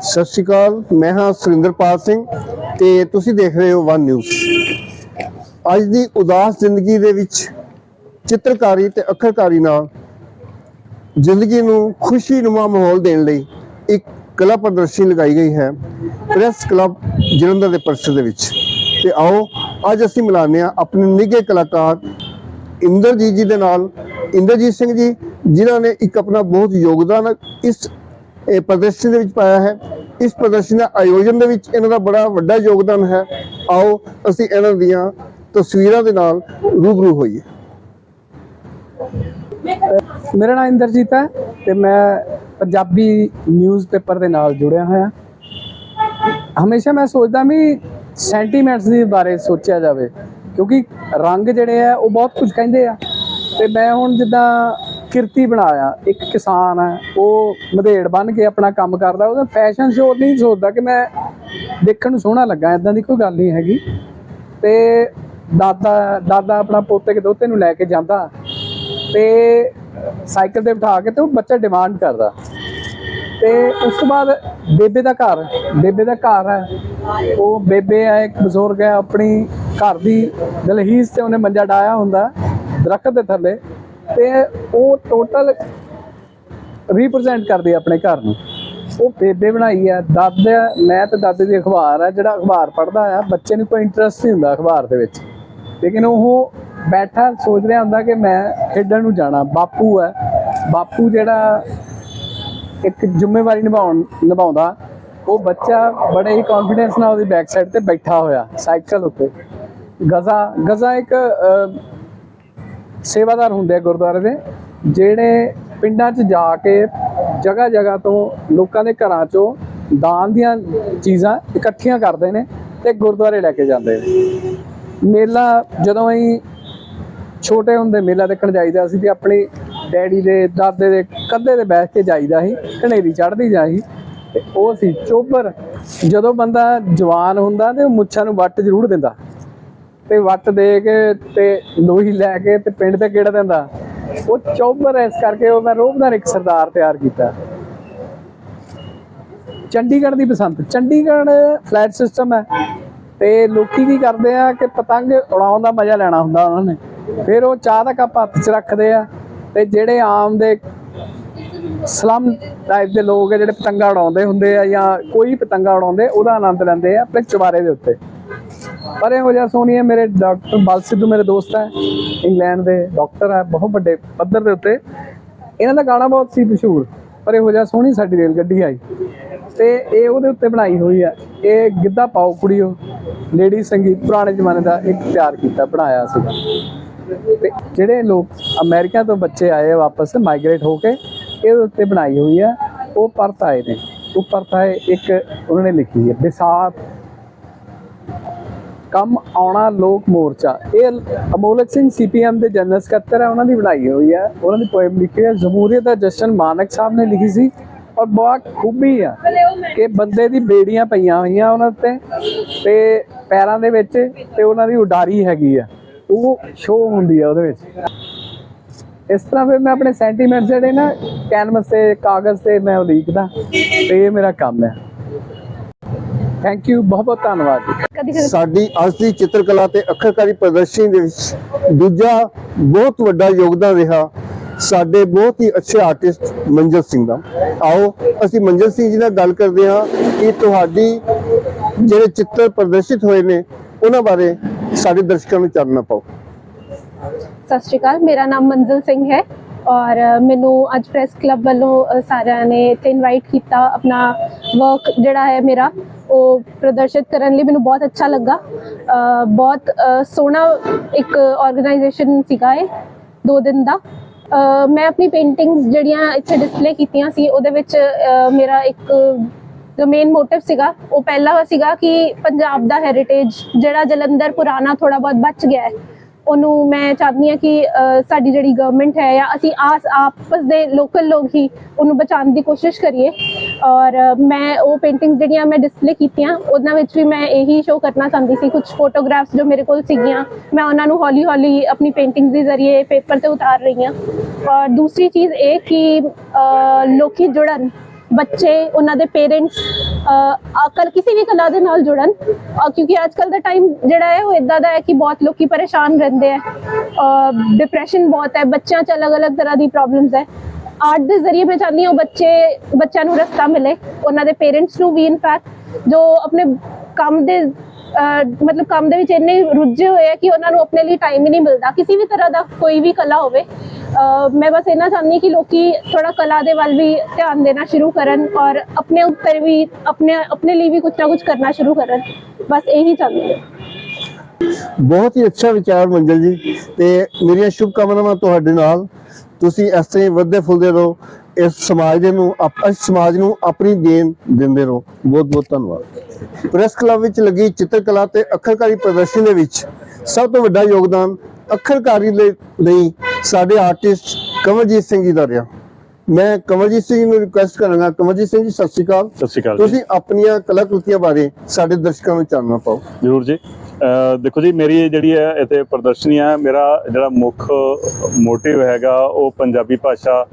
ਸਤਿ ਸ਼੍ਰੀ ਅਕਾਲ, ਮੈਂ ਹਾਂ ਸੁਰਿੰਦਰਪਾਲ ਸਿੰਘ ਤੇ ਤੁਸੀਂ ਦੇਖ ਰਹੇ ਹੋ ਵਨ ਨਿਊਜ਼। ਅੱਜ ਦੀ ਉਦਾਸ ਜ਼ਿੰਦਗੀ ਦੇ ਵਿੱਚ ਚਿੱਤਰਕਾਰੀ ਤੇ ਅੱਖਰਕਾਰੀ ਨਾਲ ਜ਼ਿੰਦਗੀ ਨੂੰ ਖੁਸ਼ੀਨੁਮਾ ਮਾਹੌਲ ਦੇਣ ਲਈ ਇੱਕ ਕਲਾ ਪ੍ਰਦਰਸ਼ਨੀ ਲਗਾਈ ਗਈ ਹੈ, ਪ੍ਰੈਸ ਕਲੱਬ ਜਲੰਧਰ ਦੇ ਪਰਿਸਰ ਦੇ ਵਿੱਚ। ਤੇ ਆਓ, ਅੱਜ ਅਸੀਂ ਮਿਲਾਉਂਦੇ ਹਾਂ ਆਪਣੇ ਨਿੱਘੇ ਕਲਾਕਾਰ ਇੰਦਰਜੀਤ ਜੀ ਦੇ ਨਾਲ। ਇੰਦਰਜੀਤ ਸਿੰਘ ਜੀ, ਜਿਨ੍ਹਾਂ ਨੇ ਇੱਕ ਆਪਣਾ ਬਹੁਤ ਯੋਗਦਾਨ ਇਸ ਇਹ ਪ੍ਰਦਰਸ਼ਨੀ ਦੇ ਵਿੱਚ ਪਾਇਆ ਹੈ। ਇਸ ਪ੍ਰਦਰਸ਼ਨੀ ਦਾ ਆਯੋਜਨ ਦੇ ਵਿੱਚ ਇਹਨਾਂ ਦਾ ਬੜਾ ਵੱਡਾ ਯੋਗਦਾਨ ਹੈ। ਆਓ ਅਸੀਂ ਇਹਨਾਂ ਦੀਆਂ ਤਸਵੀਰਾਂ ਦੇ ਨਾਲ ਰੂਬਰੂ ਹੋਈਏ। ਮੇਰਾ ਨਾਮ ਇੰਦਰਜੀਤ ਹੈ ਤੇ ਮੈਂ ਪੰਜਾਬੀ ਨਿਊਜ਼ਪੇਪਰ ਦੇ ਨਾਲ ਜੁੜਿਆ ਹੋਇਆ। ਹਮੇਸ਼ਾ ਮੈਂ ਸੋਚਦਾ ਵੀ ਸੈਂਟੀਮੈਂਟਸ ਦੇ ਬਾਰੇ ਸੋਚਿਆ ਜਾਵੇ, ਕਿਉਂਕਿ ਰੰਗ ਜਿਹੜੇ ਆ ਉਹ ਬਹੁਤ ਕੁਝ ਕਹਿੰਦੇ ਆ। ਤੇ ਮੈਂ ਹੁਣ ਜਿੱਦਾਂ ਕਿਰਤੀ ਬਣਾਇਆ। ਇੱਕ ਕਿਸਾਨ ਹੈ, ਉਹ ਮਧੇੜ ਬਣ ਕੇ ਆਪਣਾ ਕੰਮ ਕਰਦਾ। ਉਹਦਾ ਫੈਸ਼ਨ ਸ਼ੋਅ ਨਹੀਂ ਸੋਚਦਾ ਕਿ ਮੈਂ ਦੇਖਣ ਨੂੰ ਸੋਹਣਾ ਲੱਗਾ ਇਦਾਂ ਦੀ ਕੋਈ ਗੱਲ ਨਹੀਂ ਹੈਗੀ। ਤੇ ਦਾਦਾ ਦਾਦਾ ਆਪਣਾ ਪੋਤੇ ਕੇ ਦੋਤੇ ਨੂੰ ਲੈ ਕੇ ਜਾਂਦਾ ਤੇ ਸਾਈਕਲ ਤੇ ਬਿਠਾ ਕੇ ਤੇ ਉਹ ਬੱਚਾ ਡਿਮਾਂਡ ਕਰਦਾ। ਤੇ ਉਸ ਤੋਂ ਬਾਅਦ ਬੇਬੇ ਦਾ ਘਰ, ਬੇਬੇ ਦਾ ਘਰ ਹੈ। ਉਹ ਬੇਬੇ ਹੈ, ਇੱਕ ਬਜ਼ੁਰਗ ਹੈ, ਆਪਣੀ ਘਰ ਦੀ ਦਲਹੀਜ਼ ਤੇ ਉਹਨੇ ਮੰਜਾ ਡਾਇਆ ਹੁੰਦਾ, ਦਰਖਤ ਦੇ ਥੱਲੇ। ਤੇ ਉਹ ਟੋਟਲ ਰਿਪਰੈਜ਼ੈਂਟ ਕਰਦੀ ਆਪਣੇ ਘਰ ਨੂੰ। ਉਹ ਬੇਬੇ ਬਣਾਈ ਹੈ ਦਾਦਾ ਮੈਂ ਤੇ ਦਾਦੇ ਦੀ ਅਖਬਾਰ ਹੈ ਜਿਹੜਾ ਅਖਬਾਰ ਪੜ੍ਹਦਾ ਆ, ਬੱਚੇ ਨੂੰ ਕੋਈ ਇੰਟਰਸਟ ਨਹੀਂ ਹੁੰਦਾ ਅਖਬਾਰ ਦੇ ਵਿੱਚ। ਲੇਕਿਨ ਉਹ ਬੈਠਾ, ਸੋਚ ਰਿਹਾ ਹੁੰਦਾ ਕਿ ਮੈਂ ਖੇਡਣ ਨੂੰ ਜਾਣਾ। ਬਾਪੂ ਹੈ ਬਾਪੂ ਜਿਹੜਾ ਇੱਕ ਜ਼ਿੰਮੇਵਾਰੀ ਨਿਭਾਉਣ, ਨਿਭਾਉਂਦਾ। ਉਹ ਬੱਚਾ ਬੜੇ ਹੀ ਕੌਨਫੀਡੈਂਸ ਨਾਲ ਉਹਦੀ ਬੈਕ ਸਾਈਡ ਤੇ ਬੈਠਾ ਹੋਇਆ, ਸਾਈਕਲ ਉੱਤੇ। ਗਜ਼ਾ ਗਜ਼ਾ ਇੱਕ ਸੇਵਾਦਾਰ ਹੁੰਦੇ ਆ ਗੁਰਦੁਆਰੇ ਦੇ, ਜਿਹੜੇ ਪਿੰਡਾਂ 'ਚ ਜਾ ਕੇ ਜਗ੍ਹਾ ਜਗ੍ਹਾ ਤੋਂ ਲੋਕਾਂ ਦੇ ਘਰਾਂ 'ਚੋਂ ਦਾਨ ਦੀਆਂ ਚੀਜ਼ਾਂ ਇਕੱਠੀਆਂ ਕਰਦੇ ਨੇ ਤੇ ਗੁਰਦੁਆਰੇ ਲੈ ਕੇ ਜਾਂਦੇ ਨੇ। ਮੇਲਾ ਜਦੋਂ ਅਸੀਂ ਛੋਟੇ ਹੁੰਦੇ ਮੇਲਾ ਦੇਖਣ ਜਾਈਦਾ ਸੀ ਤੇ ਆਪਣੀ ਡੈਡੀ ਦੇ, ਦਾਦੇ ਦੇ ਕੰਧੇ ਤੇ ਬੈਠ ਕੇ ਜਾਈਦਾ ਸੀ ਘਨੇਰੀ ਚੜ੍ਹਦੀ ਜਾਈ ਤੇ ਉਹ ਸੀ ਚੋਬਰ। ਜਦੋਂ ਬੰਦਾ ਜਵਾਨ ਹੁੰਦਾ ਤੇ ਉਹ ਮੁੱਛਾਂ ਨੂੰ ਵੱਟ ਜ਼ਰੂਰ ਦਿੰਦਾ। ਤੇ ਵੱਟ ਦੇ ਕੇ ਤੇ ਲੋਹੀ ਲੈ ਕੇ ਤੇ ਪਿੰਡ ਤੇ ਕਿਹੜਾ ਦਿੰਦਾ ਉਹ ਚੌਬਰ ਇਸ ਕਰਕੇ ਉਹ ਮੈਂ ਰੋਬਦਾਰ ਇੱਕ ਸਰਦਾਰ ਤਿਆਰ ਕੀਤਾ। ਚੰਡੀਗੜ੍ਹ ਦੀ ਬਸੰਤ। ਚੰਡੀਗੜ੍ਹ ਫਲੈਟ ਸਿਸਟਮ ਹੈ ਤੇ ਲੋਕੀ ਕੀ ਕਰਦੇ ਆ ਕਿ ਪਤੰਗ ਉਡਾਉਣ ਦਾ ਮਜ਼ਾ ਲੈਣਾ ਹੁੰਦਾ ਉਹਨਾਂ ਨੇ। ਫਿਰ ਉਹ ਚਾਹ ਦਾ ਕੱਪ ਹੱਥ 'ਚ ਰੱਖਦੇ ਆ ਤੇ ਜਿਹੜੇ ਆਮ ਦੇ ਸਲਮ ਟਾਈਪ ਦੇ ਲੋਕ ਆ, ਜਿਹੜੇ ਪਤੰਗਾ ਉਡਾਉਂਦੇ ਹੁੰਦੇ ਆ ਜਾਂ ਕੋਈ ਪਤੰਗਾ ਉਡਾਉਂਦੇ, ਉਹਦਾ ਆਨੰਦ ਲੈਂਦੇ ਆ ਆਪਣੇ ਚੁਬਾਰੇ ਦੇ ਉੱਤੇ। ਪਰ ਇਹੋ ਜਿਹਾ ਸੋਨੀਆ ਮੇਰੇ ਡਾਕਟਰ ਬਲ ਸਿੱਧੂ ਮੇਰੇ ਦੋਸਤ ਹੈ, ਇੰਗਲੈਂਡ ਦੇ ਡਾਕਟਰ ਹੈ, ਬਹੁਤ ਵੱਡੇ ਪੱਧਰ ਦੇ ਉੱਤੇ। ਇਹਨਾਂ ਦਾ ਗਾਣਾ ਬਹੁਤ ਸੀ ਮਸ਼ਹੂਰ, ਪਰ ਇਹੋ ਜਿਹਾ ਸੋਹਣੀ ਸਾਡੀ ਰੇਲ ਗੱਡੀ ਆਈ। ਤੇ ਇਹ ਉਹਦੇ ਉੱਤੇ ਬਣਾਈ ਹੋਈ ਹੈ, ਇਹ ਗਿੱਧਾ ਪਾਓ ਕੁੜੀਓ, ਲੇਡੀ ਸੰਗੀਤ ਪੁਰਾਣੇ ਜ਼ਮਾਨੇ ਦਾ ਇੱਕ ਤਿਆਰ ਕੀਤਾ, ਬਣਾਇਆ ਸੀਗਾ। ਤੇ ਜਿਹੜੇ ਲੋਕ ਅਮਰੀਕਾ ਤੋਂ ਬੱਚੇ ਆਏ ਆ ਵਾਪਸ ਮਾਈਗ੍ਰੇਟ ਹੋ ਕੇ ਇਹਦੇ ਉੱਤੇ ਬਣਾਈ ਹੋਈ ਹੈ, ਉਹ ਪਰਤ ਆਏ ਨੇ। ਉਹ ਪਰਤ ਆਏ, ਇੱਕ ਉਹਨਾਂ ਨੇ ਲਿਖੀ ਹੈ ਵਿਸਾਖ ਕੰਮ ਆਉਣਾ ਲੋਕ ਮੋਰਚਾ। ਇਹ ਅਮੋਲਕ ਸਿੰਘ ਸੀਪੀਐਮ ਦੇ ਜਨਰਲ ਸਕੱਤਰ ਹੈ, ਉਹਨਾਂ ਦੀ ਬਣਾਈ ਹੋਈ ਹੈ। ਉਹਨਾਂ ਦੀ ਪੋਇਮ ਲਿਖੀ ਹੈ। ਜਮਹੂਰੀਅਤ ਦਾ ਜਸ਼ਨ ਮਾਨਕ ਸਾਹਿਬ ਨੇ ਲਿਖੀ ਸੀ ਔਰ ਬਹੁਤ ਖੂਬੀ ਆ ਕਿ ਬੰਦੇ ਦੀ ਬੇੜੀਆਂ ਪਈਆਂ ਹੋਈਆਂ ਉਹਨਾਂ ਤੇ ਤੇ ਪੈਰਾਂ ਦੇ ਵਿੱਚ ਤੇ ਉਹਨਾਂ ਦੀ ਉਡਾਰੀ ਹੈਗੀ ਆ। ਉਹ ਸ਼ੋਅ ਹੁੰਦੀ ਆ ਉਹਦੇ ਵਿੱਚ। ਇਸ ਤਰ੍ਹਾਂ ਫਿਰ ਮੈਂ ਆਪਣੇ ਸੈਂਟੀਮੈਂਟ ਜਿਹੜੇ ਨਾ ਕੈਨਵਸ ਤੇ, ਕਾਗਜ਼ ਤੇ ਮੈਂ ਉਹ ਲਿਖਦਾ ਤੇ ਇਹ ਮੇਰਾ ਕੰਮ ਹੈ। ਥੈਂਕ ਯੂ ਬਹੁਤ ਬਹੁਤ ਧੰਨਵਾਦ ਜੀ। ਸਾਡੀ ਅੱਜ ਦੀ ਚਿੱਤਰਕਲਾ ਤੇ ਅੱਖਰਕਾਰੀ ਪ੍ਰਦਰਸ਼ਨੀ ਦੇ ਵਿੱਚ ਦੂਜਾ ਬਹੁਤ ਵੱਡਾ ਯੋਗਦਾਨ ਰਿਹਾ। ਸਾਡੇ ਬਹੁਤ ਹੀ ਅੱਛੇ ਆਰਟਿਸਟ ਮੰਜਰ ਸਿੰਘ ਦਾ। ਆਓ ਅਸੀਂ ਮੰਜਰ ਸਿੰਘ ਜੀ ਨਾਲ ਗੱਲ ਕਰਦੇ ਹਾਂ ਕਿ ਤੁਹਾਡੀ ਜਿਹੜੇ ਚਿੱਤਰ ਪ੍ਰਦਰਸ਼ਿਤ ਹੋਏ ਨੇ ਉਹਨਾਂ ਬਾਰੇ ਸਾਡੇ ਦਰਸ਼ਕਾਂ ਨੂੰ ਚਾਨਣਾ ਪਾਓ। ਸਤਿ ਸ਼੍ਰੀ ਅਕਾਲ ਮੇਰਾ ਨਾਮ ਮੰਜ਼ਲ ਸਿੰਘ ਹੈ। ਔਰ ਮੈਨੂੰ ਅੱਜ ਪ੍ਰੈਸ ਕਲੱਬ ਵੱਲੋਂ ਸਾਰਿਆਂ ਨੇ ਇੱਥੇ ਇਨਵਾਈਟ ਕੀਤਾ ਆਪਣਾ ਵਰਕ ਜਿਹੜਾ ਹੈ ਮੇਰਾ, ਉਹ ਪ੍ਰਦਰਸ਼ਿਤ ਕਰਨ ਲਈ ਮੈਨੂੰ ਬਹੁਤ ਅੱਛਾ ਲੱਗਾ। ਬਹੁਤ ਸੋਹਣਾ ਇੱਕ ਆਰਗੇਨਾਈਜੇਸ਼ਨ ਸੀਗਾ ਇਹ, ਦੋ ਦਿਨ ਦਾ। ਮੈਂ ਆਪਣੀ ਪੇਂਟਿੰਗਸ ਜਿਹੜੀਆਂ ਇੱਥੇ ਡਿਸਪਲੇ ਕੀਤੀਆਂ ਸੀ, ਉਹਦੇ ਵਿੱਚ ਮੇਰਾ ਇੱਕ ਜੋ ਮੇਨ ਮੋਟਿਵ ਸੀਗਾ, ਉਹ ਪਹਿਲਾ ਸੀਗਾ ਕਿ ਪੰਜਾਬ ਦਾ ਹੈਰੀਟੇਜ ਜਿਹੜਾ ਜਲੰਧਰ ਪੁਰਾਣਾ ਥੋੜਾ ਬਹੁਤ ਬਚ ਗਿਆ ਹੈ। ਉਹਨੂੰ ਮੈਂ ਚਾਹੁੰਦੀ ਹਾਂ ਕਿ ਸਾਡੀ ਜਿਹੜੀ ਗਵਰਨਮੈਂਟ ਹੈ ਜਾਂ ਅਸੀਂ ਆਸ ਆਪਸ ਦੇ ਲੋਕਲ ਲੋਕ ਹੀ ਉਹਨੂੰ ਬਚਾਉਣ ਦੀ ਕੋਸ਼ਿਸ਼ ਕਰੀਏ। ਔਰ ਮੈਂ ਉਹ ਪੇਂਟਿੰਗਸ ਜਿਹੜੀਆਂ ਮੈਂ ਡਿਸਪਲੇ ਕੀਤੀਆਂ ਉਹਨਾਂ ਵਿੱਚ ਵੀ ਮੈਂ ਇਹੀ ਸ਼ੋਅ ਕਰਨਾ ਚਾਹੁੰਦੀ ਸੀ। ਕੁਝ ਫੋਟੋਗ੍ਰਾਫਸ ਜੋ ਮੇਰੇ ਕੋਲ ਸੀਗੀਆਂ ਮੈਂ ਉਹਨਾਂ ਨੂੰ ਹੌਲੀ ਹੌਲੀ ਆਪਣੀ ਪੇਂਟਿੰਗਸ ਦੇ ਜ਼ਰੀਏ ਪੇਪਰ ਤੇ ਉਤਾਰ ਰਹੀ ਹਾਂ। ਔਰ ਦੂਸਰੀ ਚੀਜ਼ ਇਹ ਕਿ ਅਹ, ਲੋਕੀ ਜੁੜਨ ਬੱਚੇ ਉਹਨਾਂ ਦੇ ਪੇਰੈਂਟਸ ਅਕਲ ਕਿਸੇ ਵੀ ਕਲਾ ਦੇ ਨਾਲ ਜੁੜਨ ਕਿਉਂਕਿ ਅੱਜ ਕੱਲ ਦਾ ਟਾਈਮ ਜਿਹੜਾ ਹੈ ਉਹ ਇਦਾਂ ਦਾ ਹੈ ਕਿ ਬਹੁਤ ਲੋਕੀ ਪਰੇਸ਼ਾਨ ਰਹਿੰਦੇ ਆ ਡਿਪਰੈਸ਼ਨ ਬਹੁਤ ਹੈ, ਬੱਚਿਆਂ 'ਚ ਅਲੱਗ-ਅਲੱਗ ਤਰ੍ਹਾਂ ਦੀ ਪ੍ਰੋਬਲਮਸ ਹੈ। ਆਰਟ ਦੇ ਜ਼ਰੀਏ ਮੈਂ ਚਾਹੁੰਦੀ ਹਾਂ ਬੱਚੇ, ਬੱਚਿਆਂ ਨੂੰ ਰਸਤਾ ਮਿਲੇ, ਉਹਨਾਂ ਦੇ ਪੇਰੈਂਟਸ ਨੂੰ ਵੀ ਇਨਫੈਕਟ ਜੋ ਆਪਣੇ ਕੰਮ ਦੇ ਮਤਲਬ ਕੰਮ ਦੇ ਵਿੱਚ ਇੰਨੇ ਰੁੱਝੇ ਹੋਏ ਆ ਕਿ ਉਹਨਾਂ ਨੂੰ ਆਪਣੇ ਲਈ ਟਾਈਮ ਹੀ ਨਹੀਂ ਮਿਲਦਾ। ਕਿਸੇ ਵੀ ਤਰ੍ਹਾਂ ਦਾ ਕੋਈ ਵੀ ਕਲਾ ਹੋਵੇ ਮੈਂ ਬਸ ਇਹਨਾਂ ਚਾਹੁੰਦੀ ਕਿ ਲੋਕੀ ਥੋੜਾ ਕਲਾ ਦੇ ਵੱਲ ਵੀ ਧਿਆਨ ਦੇਣਾ ਸ਼ੁਰੂ ਕਰਨ ਔਰ ਆਪਣੇ ਉੱਪਰ ਵੀ ਆਪਣੇ ਆਪਣੇ ਲਈ ਵੀ ਕੁਝ ਨਾ ਕੁਝ ਕਰਨਾ ਸ਼ੁਰੂ ਕਰਨ। ਬਸ ਇਹੀ ਚਾਹੁੰਦੀ ਹਾਂ। ਬਹੁਤ ਹੀ ਅੱਛਾ ਵਿਚਾਰ ਮੰਜਲ ਜੀ ਤੇ ਮੇਰੀਆਂ ਸ਼ੁਭ ਕਾਮਨਾਵਾਂ ਤੁਹਾਡੇ ਨਾਲ। ਤੁਸੀਂ ਇਸ ਤਰ੍ਹਾਂ ਵੱਧਦੇ ਫੁੱਲਦੇ ਰਹੋ, ਇਸ ਸਮਾਜ ਦੇ ਨੂੰ ਆਪ- ਸਮਾਜ ਨੂੰ ਆਪਣੀ ਦੇਣ ਦਿੰਦੇ ਰਹੋ। ਬਹੁਤ ਬਹੁਤ ਧੰਨਵਾਦ। ਪ੍ਰੈਸ ਕਲੱਬ ਵਿੱਚ ਲੱਗੀ ਚਿੱਤਰਕਲਾ ਤੇ ਅੱਖਰਕਾਰੀ ਪ੍ਰਦਰਸ਼ਨੀ ਦੇ ਵਿੱਚ ਸਭ ਤੋਂ ਵੱਡਾ ਯੋਗਦਾਨ ਅੱਖਰਕਾਰੀ ਲਈ ਲਈ ਸਾਡੇ ਆਰਟਿਸਟ ਕਮਲਜੀਤ ਸਿੰਘ ਜੀ ਦਾ ਰਿਹਾ। ਮੈਂ ਕਮਲਜੀਤ ਸਿੰਘ ਨੂੰ ਰਿਕੁਐਸਟ ਕਰਾਂਗਾ। ਕਮਲਜੀਤ ਸਿੰਘ ਜੀ ਸਤਿ ਸ਼੍ਰੀ ਅਕਾਲ। ਸਤਿ ਸ਼੍ਰੀ ਅਕਾਲ ਜੀ। ਤੁਸੀਂ ਆਪਣੀਆਂ ਕਲਾਕ੍ਰਿਤੀਆਂ ਬਾਰੇ ਸਾਡੇ ਦਰਸ਼ਕਾਂ ਨੂੰ ਚਾਨਣਾ ਪਾਓ। ਜਰੂਰ ਜੀ। ਅਹ ਦੇਖੋ ਜੀ ਮੇਰੀ ਜਿਹੜੀ ਹੈ ਇੱਥੇ ਪ੍ਰਦਰਸ਼ਨੀ ਹੈ ਮੇਰਾ ਜਿਹੜਾ ਮੁੱਖ ਮੋਟਿਵ ਹੈਗਾ ਉਹ ਪੰਜਾਬੀ ਭਾਸ਼ਾ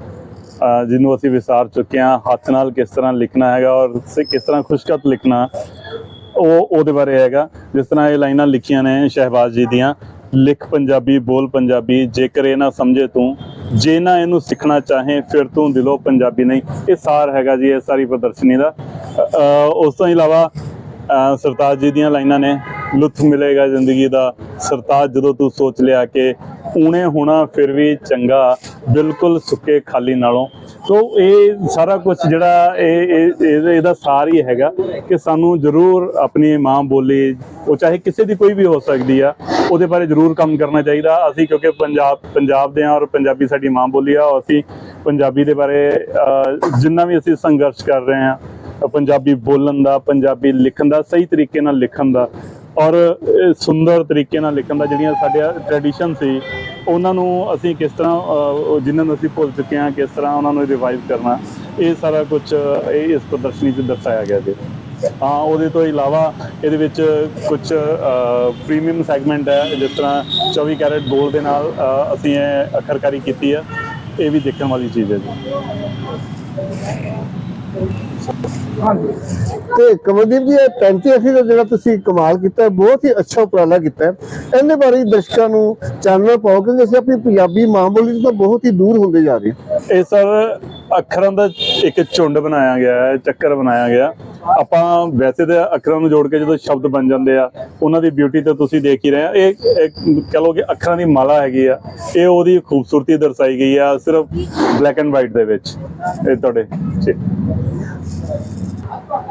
ਅਹ ਜਿਹਨੂੰ ਅਸੀਂ ਵਿਸਾਰ ਚੁੱਕੇ ਹਾਂ ਹੱਥ ਨਾਲ ਕਿਸ ਤਰ੍ਹਾਂ ਲਿਖਣਾ ਹੈਗਾ ਔਰ ਸ- ਕਿਸ ਤਰ੍ਹਾਂ ਖੁਸ਼ਖਤ ਲਿਖਣਾ ਉਹ ਉਹਦੇ ਬਾਰੇ ਹੈਗਾ। ਜਿਸ ਤਰ੍ਹਾਂ ਇਹ ਲਾਈਨਾਂ ਲਿਖੀਆਂ ਨੇ ਸ਼ਹਿਬਾਜ਼ ਜੀ ਦੀਆਂ ਲਿਖ ਪੰਜਾਬੀ ਬੋਲ ਪੰਜਾਬੀ ਜੇਕਰ ਇਹ ਨਾ ਸਮਝੇ ਤੂੰ ਜੇ ਨਾ ਇਹਨੂੰ ਸਿੱਖਣਾ ਚਾਹੇ ਫਿਰ ਤੂੰ ਦਿਲੋਂ ਪੰਜਾਬੀ ਨਹੀਂ। ਇਹ ਸਾਰ ਹੈਗਾ ਜੀ ਇਹ ਸਾਰੀ ਪ੍ਰਦਰਸ਼ਨੀ ਦਾ। ਅ- ਉਸ ਤੋਂ ਇਲਾਵਾ ਅ, ਸਰਤਾਜ ਜੀ ਦੀਆਂ ਲਾਈਨਾਂ ਨੇ। ਲੁਤਫ ਮਿਲੇਗਾ ਜ਼ਿੰਦਗੀ ਦਾ। ਸਰਤਾਜ, ਜਦੋਂ ਤੂੰ ਸੋਚ ਲਿਆ ਕਿ ਊਣੇ ਹੋਣਾ, ਫਿਰ ਵੀ ਚੰਗਾ, ਬਿਲਕੁਲ ਸੁੱਕੇ ਖਾਲੀ ਨਾਲੋਂ। ਸੋ ਇਹ ਸਾਰਾ ਕੁਝ ਜਿਹੜਾ ਇਹ, ਇਹ- ਇਹਦਾ ਸਾਰ ਹੀ ਹੈਗਾ ਕਿ ਸਾਨੂੰ ਜ਼ਰੂਰ ਆਪਣੀ ਮਾਂ ਬੋਲੀ, ਉਹ ਚਾਹੇ ਕਿਸੇ ਦੀ ਕੋਈ ਵੀ ਹੋ ਸਕਦੀ ਆ, ਉਹਦੇ ਬਾਰੇ ਜ਼ਰੂਰ ਕੰਮ ਕਰਨਾ ਚਾਹੀਦਾ। ਅਸੀਂ ਕਿਉਂਕਿ ਪੰਜਾਬ ਪੰਜਾਬ ਦੇ ਆ ਔਰ ਪੰਜਾਬੀ ਸਾਡੀ ਮਾਂ ਬੋਲੀ ਆ, ਔਰ ਅਸੀਂ ਪੰਜਾਬੀ ਦੇ ਬਾਰੇ ਜਿੰਨਾ ਵੀ ਅਸੀਂ ਸੰਘਰਸ਼ ਕਰ ਰਹੇ ਆ, ਪੰਜਾਬੀ ਬੋਲਣ ਦਾ, ਪੰਜਾਬੀ ਲਿਖਣ ਦਾ, ਸਹੀ ਤਰੀਕੇ ਨਾਲ ਲਿਖਣ ਦਾ ਔਰ ਅ, ਸੁੰਦਰ ਤਰੀਕੇ ਨਾਲ ਲਿਖਣ ਦਾ ਜਿਹੜੀਆਂ ਸਾਡੇ ਟ੍ਰੈਡੀਸ਼ਨ ਸੀ ਉਹਨਾਂ ਨੂੰ ਅਸੀਂ ਕਿਸ ਤਰ੍ਹਾਂ ਜਿਨ੍ਹਾਂ ਨੂੰ ਅਸੀਂ ਭੁੱਲ ਚੁੱਕੇ ਹਾਂ ਕਿਸ ਤਰ੍ਹਾਂ ਉਹਨਾਂ ਨੂੰ ਰਿਵਾਈਵ ਕਰਨਾ ਇਹ ਸਾਰਾ ਕੁਝ ਇਹ ਇਸ ਪ੍ਰਦਰਸ਼ਨੀ 'ਚ ਦਰਸਾਇਆ ਗਿਆ ਜੀ। ਹਾਂ ਉਹਦੇ ਤੋਂ ਇਲਾਵਾ ਇਹਦੇ ਵਿੱਚ ਕੁਝ ਪ੍ਰੀਮੀਅਮ ਸੈਗਮੈਂਟ ਹੈ ਜਿਸ ਤਰ੍ਹਾਂ 24 ਕੈਰਟ 골ਡ ਦੇ ਨਾਲ ਅਸੀਂ ਇਹ ਅਖਰਕਾਰੀ ਕੀਤੀ ਹੈ ਇਹ ਵੀ ਦੇਖਣ ਵਾਲੀ ਚੀਜ਼ ਹੈ ਜੀ। ਤੇ ਕਮਲਦੀਪ ਜੀ, ਇਹ 35 ਅੱਸੀ ਦਾ ਜਿਹੜਾ ਤੁਸੀਂ ਕਮਾਲ ਕੀਤਾ ਬਹੁਤ ਹੀ ਅੱਛਾ ਉਪਰਾਲਾ ਕੀਤਾ ਇਹਦੇ ਬਾਰੇ ਦਰਸ਼ਕਾਂ ਨੂੰ ਚਾਨਣਾ ਪਾਓ, ਕਿਉਂਕਿ ਅਸੀਂ ਆਪਣੀ ਪੰਜਾਬੀ ਮਾਂ ਬੋਲੀ ਤੋਂ ਬਹੁਤ ਹੀ ਦੂਰ ਹੁੰਦੇ ਜਾ ਰਹੇ ਹਾਂ। ਇਹ ਸਰ ਅੱਖਰਾਂ ਦਾ ਇੱਕ ਝੁੰਡ ਬਣਾਇਆ ਗਿਆ ਹੈ, ਚੱਕਰ ਬਣਾਇਆ ਗਿਆ। ਆਪਾਂ ਵੈਸੇ ਤਾਂ ਅੱਖਰਾਂ ਨੂੰ ਜੋੜ ਕੇ ਜਦੋਂ ਸ਼ਬਦ ਬਣ ਜਾਂਦੇ ਆ, ਉਹਨਾਂ ਦੀ ਬਿਊਟੀ ਤਾਂ ਤੁਸੀਂ ਦੇਖ ਹੀ ਰਹੇ ਆ। ਇਹ ਕਹ ਲਓ ਕਿ ਅੱਖਰਾਂ ਦੀ ਮਾਲਾ ਹੈਗੀ ਆ। ਇਹ ਉਹਦੀ ਖੂਬਸੂਰਤੀ ਦਰਸਾਈ ਗਈ ਆ ਸਿਰਫ ਬਲੈਕ ਐਂਡ ਵਾਈਟ ਦੇ ਵਿੱਚ। ਇਹ ਤੁਹਾਡੇ, ਜੀ।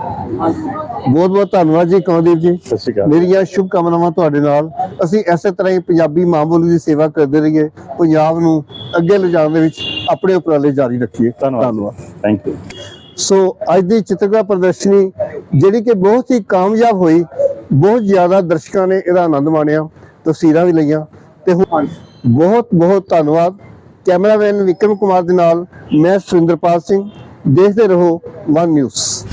ਬਹੁਤ ਬਹੁਤ ਧੰਨਵਾਦ ਜੀ ਕਮਲਦੀਪ ਜੀ। ਸਤਿ ਸ਼੍ਰੀ ਅਕਾਲ। ਮੇਰੀਆਂ ਸ਼ੁਭ ਕਾਮਨਾਵਾਂ ਤੁਹਾਡੇ ਨਾਲ। ਅਸੀਂ ਐਸੇ ਤਰ੍ਹਾਂ ਹੀ ਪੰਜਾਬੀ ਮਾਂ ਬੋਲੀ ਦੀ ਸੇਵਾ ਕਰਦੇ ਰਹੀਏ। ਪੰਜਾਬ ਨੂੰ ਅੱਗੇ ਲਿਜਾਣ ਦੇ ਵਿੱਚ ਆਪਣੇ ਉਪਰਾਲੇ ਜਾਰੀ ਰੱਖੀਏ। ਧੰਨਵਾਦ। ਥੈਂਕ ਯੂ ਸੋ ਅੱਜ ਦੀ ਚਿੱਤਰਕਲਾ ਪ੍ਰਦਰਸ਼ਨੀ ਜਿਹੜੀ ਕਿ ਬਹੁਤ ਹੀ ਕਾਮਯਾਬ ਹੋਈ ਬਹੁਤ ਜ਼ਿਆਦਾ ਦਰਸ਼ਕਾਂ ਨੇ ਇਹਦਾ ਆਨੰਦ ਮਾਣਿਆ ਤਸਵੀਰਾਂ ਵੀ ਲਈਆਂ। ਤੇ ਹੁਣ ਬਹੁਤ ਬਹੁਤ ਧੰਨਵਾਦ ਕੈਮਰਾਮੈਨ ਵਿਕਰਮ ਕੁਮਾਰ ਦੇ ਨਾਲ ਮੈਂ ਸੁਰਿੰਦਰਪਾਲ ਸਿੰਘ। ਦੇਖਦੇ ਰਹੋ ਵਨ ਨਿਊਜ਼।